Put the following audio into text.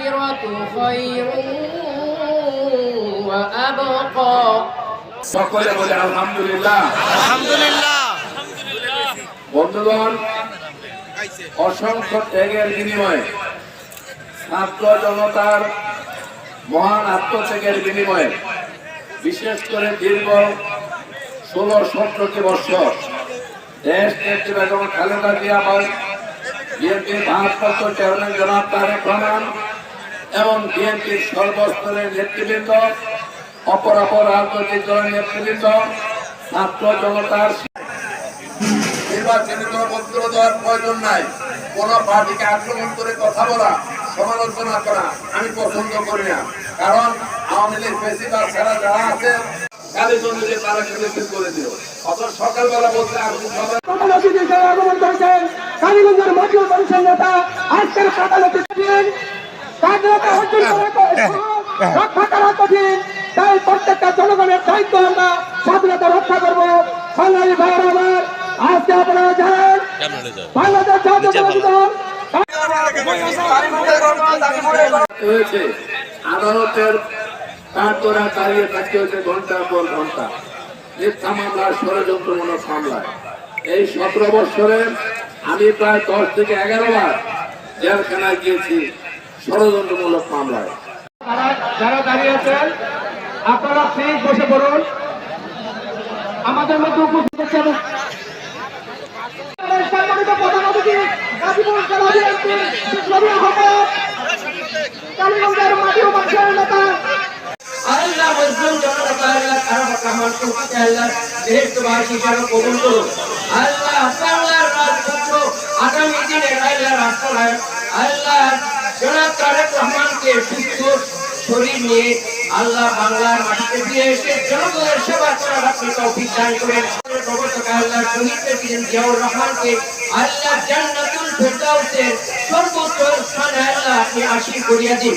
والآخرة خير وأبقى সকলে বলে আলহামদুলিল্লাহ আলহামদুলিল্লাহ বন্ধুগণ অসংখ্য ত্যাগের বিনিময়ে ছাত্র জনতার মহান আত্মত্যাগের বিনিময়ে বিশেষ করে দীর্ঘ ষোলো সতেরোটি বছর দেশ নেত্রী বেগম খালেদা জিয়া বিএনপির ভারপ্রাপ্ত চেয়ারম্যান জনাব তারেক রহমান এবং বিএনপির সর্বস্তরের নেতৃবৃন্দ অপর অপর রাজনৈতিক দলের নেতৃবৃন্দ ছাত্র জনতার নির্বাচনী দলপত্র দেওয়ার প্রয়োজন নাই। কোন পার্টিকে আক্রমণ করে কথা বলা সমালোচনা করা আমি পছন্দ করি না। কারণ আওয়ামী লীগ বেশিরভাগ ছাড়া যারা আছে কালী চন্দ্রকে তারা কিন্তু করে দিল। অত সকালবেলা বলতে আপনি সবাই আদালতে যে আগমন করেছেন কালীগঞ্জের মজুর মানুষের নেতা আজকের দিন স্বাধীনতা অর্জন করা রক্ষা করা কঠিন তাই প্রত্যেকটা জনগণের দায়িত্ব আমরা স্বাধীনতা রক্ষা করব। বাঙালি ভাইয়ের আমার আজকে আপনারা জানেন বাংলাদেশ জাতীয় দল হয়েছে। আদালতের তার তোরা দাঁড়িয়ে থাকতে হয়েছে ঘণ্টার পর ঘণ্টা। মিথ্যা মামলার ষড়যন্ত্রমূলক মামলায় এই সতেরো বছরে আমি প্রায় দশ থেকে এগারো বার জেলখানায় গিয়েছি। ষড়যন্ত্রমূলক মামলায়। যারা- যারা দাঁড়িয়েছেন আপনারা প্লিজ বসে পড়ুন। আমাদের মধ্যে উপস্থিত আছেন সম্মানিত প্রধান অতিথি গাজীপুর জেলা বিএনপির বিপ্লবী কালীগঞ্জের মাটি ও মানুষের নেতা। আল্লাহ জনতা আল্লাহ কবুল করুন। রাজপুত্র আগামী দিনে আল্লাহ আল্লাহ জনাব তারেক রহমানকে সুস্থ শরীর নিয়ে আল্লাহ বাংলার মাটিতে ফিরে এসে জনগণের সেবা করার আপনি তৌফিক দান করেন। আল্লাহ শহীদ প্রেসিডেন্ট জিয়াউর রহমানকে আল্লাহ জান্নাতুল ফেরদাউসের সর্বোচ্চ স্থানে আল্লাহ আপনি আশীর্বাদ করিয়া দিন।